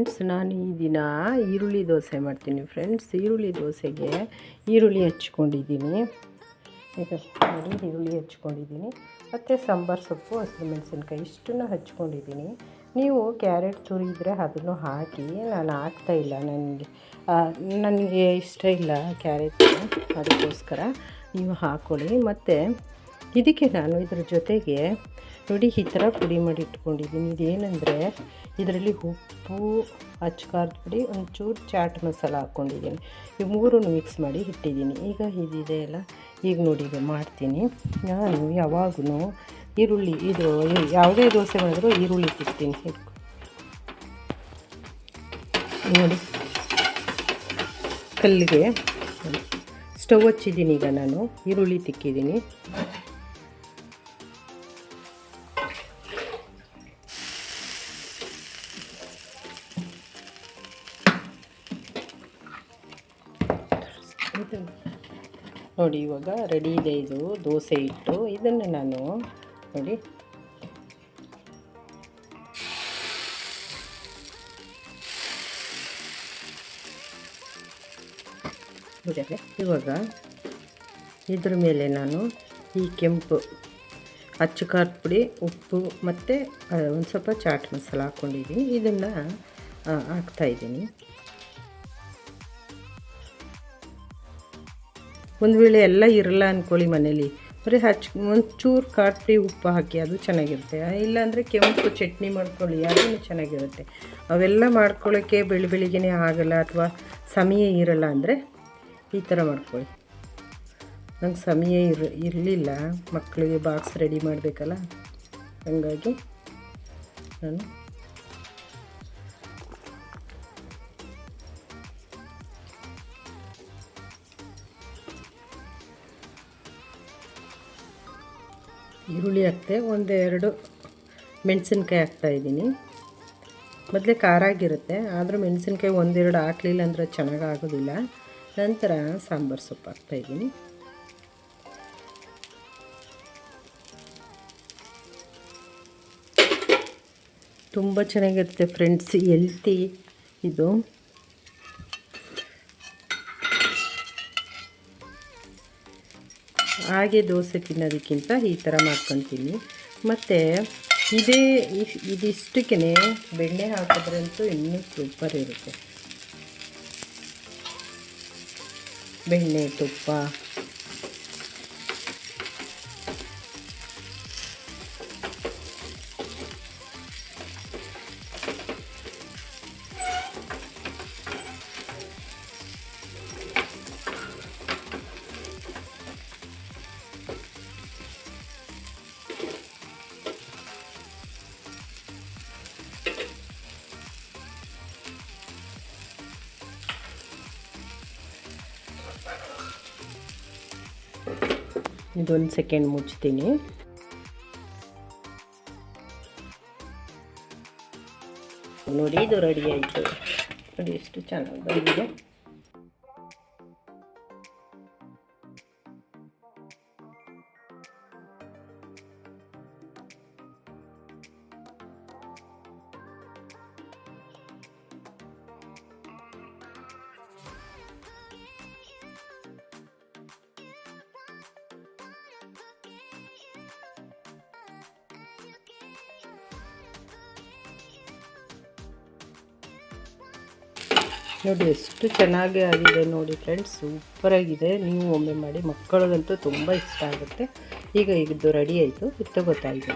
Friends ನಾನು ಈ ದಿನ ಈರುಳ್ಳಿ ದೋಸೆ ಮಾಡ್ತೀನಿ ಫ್ರೆಂಡ್ಸ್ ಈರುಳ್ಳಿ ದೋಸೆಗೆ ಈರುಳ್ಳಿ ಹಚ್ಕೊಂಡಿದ್ದೀನಿ. ನೋಡಿ, ಈರುಳ್ಳಿ ಹಚ್ಕೊಂಡಿದ್ದೀನಿ. ಮತ್ತು ಸಾಂಬಾರು ಸೊಪ್ಪು, ಹಸಿರು ಮೆಣಸಿನ್ಕಾಯಿ ಇಷ್ಟನ್ನು ಹಚ್ಕೊಂಡಿದ್ದೀನಿ. ನೀವು ಕ್ಯಾರೆಟ್ ತುರಿದ್ರೆ ಅದನ್ನು ಹಾಕಿ, ನಾನು ಹಾಕ್ತಾಯಿಲ್ಲ ನನಗೆ. ನನಗೆ ಇಷ್ಟ ಇಲ್ಲ ಕ್ಯಾರೆಟ್ ಅದಕ್ಕೋಸ್ಕರ. ನೀವು ಹಾಕ್ಕೊಳ್ಳಿ ಮತ್ತು ಇದಕ್ಕೆ ನಾನು ಇದ್ರ ಜೊತೆಗೆ ನೋಡಿ ಈ ಥರ ಪುಡಿ ಮಾಡಿ ಇಟ್ಕೊಂಡಿದ್ದೀನಿ. ಇದೇನೆಂದರೆ ಇದರಲ್ಲಿ ಉಪ್ಪು ಅಚ್ಕಾರದ ಪುಡಿ, ಒಂಚೂರು ಚಾಟ್ ಮಸಾಲ ಹಾಕ್ಕೊಂಡಿದ್ದೀನಿ. ಈ ಮೂರನ್ನು ಮಿಕ್ಸ್ ಮಾಡಿ ಇಟ್ಟಿದ್ದೀನಿ. ಈಗ ಇದಿದೆ ಅಲ್ಲ, ಈಗ ನೋಡಿ ಈಗ ಮಾಡ್ತೀನಿ. ನಾನು ಯಾವಾಗೂ ಈರುಳ್ಳಿ, ಇದು ಯಾವುದೇ ದೋಸೆ ಮಾಡಿದ್ರು ಈರುಳ್ಳಿ ತಿಕ್ತೀನಿ ನೋಡಿ, ಕಲ್ಲಿಗೆ ಸ್ಟವ್ ಹಚ್ಚಿದ್ದೀನಿ ಈಗ ನಾನು, ಈರುಳ್ಳಿ ತಿಕ್ಕಿದ್ದೀನಿ. ನೋಡಿ, ಇವಾಗ ರೆಡಿ ಇದೆ ಇದು, ದೋಸೆ ಇಟ್ಟು ಇದನ್ನು ನಾನು, ನೋಡಿ. ಇವಾಗ ಇದ್ರ ಮೇಲೆ ನಾನು ಈ ಕೆಂಪು ಅಚ್ಚು ಖಾರದ ಪುಡಿ, ಉಪ್ಪು ಮತ್ತು ಒಂದು ಸ್ವಲ್ಪ ಚಾಟ್ ಮಸಾಲ ಹಾಕ್ಕೊಂಡಿದ್ದೀನಿ ಇದನ್ನು ಹಾಕ್ತಾಯಿದ್ದೀನಿ ಒಂದು ವೇಳೆ ಎಲ್ಲ ಇರಲ್ಲ ಅಂದ್ಕೊಳ್ಳಿ ಮನೇಲಿ. ಬರೀ ಹಚ್, ಒಂಚೂರು ಕಾಟ್ರಿ ಉಪ್ಪು ಹಾಕಿ ಅದು ಚೆನ್ನಾಗಿರುತ್ತೆ. ಇಲ್ಲಾಂದರೆ ಕೆಂಪು ಚಟ್ನಿ ಮಾಡ್ಕೊಳ್ಳಿ, ಅದೂ ಚೆನ್ನಾಗಿರುತ್ತೆ. ಅವೆಲ್ಲ ಮಾಡ್ಕೊಳ್ಳೋಕ್ಕೆ ಬೆಳಿ ಬೆಳಿಗ್ಗೆ ಆಗಲ್ಲ ಅಥವಾ ಸಮಯ ಇರಲ್ಲ ಅಂದರೆ ಈ ಥರ ಮಾಡ್ಕೊಳ್ಳಿ. ನಂಗೆ ಸಮಯ ಇರ, ಇರಲಿಲ್ಲ. ಮಕ್ಕಳಿಗೆ ಬಾಕ್ಸ್ ರೆಡಿ ಮಾಡಬೇಕಲ್ಲ? ಹಾಗಾಗಿ ನಾನು ಈರುಳ್ಳಿ ಹಾಕ್ತೆ, ಒಂದೆರಡು ಮೆಣಸಿನ್ಕಾಯಿ ಹಾಕ್ತಾಯಿದ್ದೀನಿ ಮೊದಲೇ ಖಾರ ಆಗಿರುತ್ತೆ, ಆದರೂ ಮೆಣಸಿನ್ಕಾಯಿ ಒಂದೆರಡು ಹಾಕ್ಲಿಲ್ಲ ಅಂದರೆ ಚೆನ್ನಾಗಿ ಆಗೋದಿಲ್ಲ. ನಂತರ ಸಾಂಬಾರು ಸೊಪ್ಪು ಹಾಕ್ತಾಯಿದ್ದೀನಿ ತುಂಬ ಚೆನ್ನಾಗಿರುತ್ತೆ ಫ್ರೆಂಡ್ಸ್ ಎಲ್ತಿ ಇದು. ಹಾಗೆ ದೋಸೆ ತಿನ್ನೋದಕ್ಕಿಂತ ಈ ಥರ ಮಾಡ್ಕೊತೀನಿ. ಮತ್ತು ಇದೇ ಇದಿಷ್ಟಕ್ಕೆ ಬೆಣ್ಣೆ ಹಾಕಿದ್ರಂತೂ ಇನ್ನೂ ಸೂಪರ್ ಇರುತ್ತೆ. ಬೆಣ್ಣೆ ತುಪ್ಪ. ಇದೊಂದು ಸೆಕೆಂಡ್ ಮುಚ್ತೀನಿ. ನೋಡಿ ಇದು ರೆಡಿ ಆಯಿತು. ನೋಡಿ ಎಷ್ಟು ಚೆನ್ನಾಗಿ ಬಂದಿದೆ. ನೋಡಿ, ಎಷ್ಟು ಚೆನ್ನಾಗಿ ಆಗಿದೆ ನೋಡಿ ಫ್ರೆಂಡ್ಸ್ ಸೂಪರಾಗಿದೆ ನೀವು ಒಮ್ಮೆ ಮಾಡಿ, ಮಕ್ಕಳಿಗಂತೂ ತುಂಬ ಇಷ್ಟ ಆಗುತ್ತೆ. ಈಗ ಇದು ರೆಡಿ ಆಯಿತು. ಇದು ಗೊತ್ತಾಯಿತು.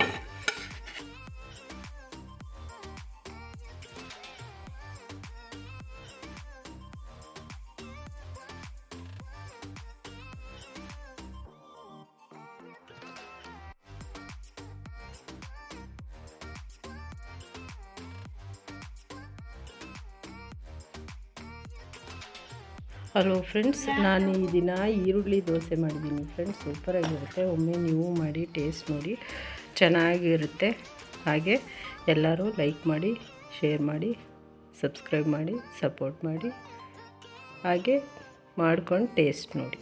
ಹಲೋ ಫ್ರೆಂಡ್ಸ್ ನಾನು ಈ ದಿನ ಈರುಳ್ಳಿ ದೋಸೆ ಮಾಡಿದ್ದೀನಿ ಫ್ರೆಂಡ್ಸ್ ಸೂಪರಾಗಿರುತ್ತೆ ಒಮ್ಮೆ ನೀವು ಮಾಡಿ ಟೇಸ್ಟ್ ನೋಡಿ. ಚೆನ್ನಾಗಿರುತ್ತೆ. ಹಾಗೆ ಎಲ್ಲರೂ ಲೈಕ್ ಮಾಡಿ ಶೇರ್ ಮಾಡಿ ಸಬ್ಸ್ಕ್ರೈಬ್ ಮಾಡಿ ಸಪೋರ್ಟ್ ಮಾಡಿ. ಹಾಗೆ ಮಾಡ್ಕೊಂಡು ಟೇಸ್ಟ್ ನೋಡಿ.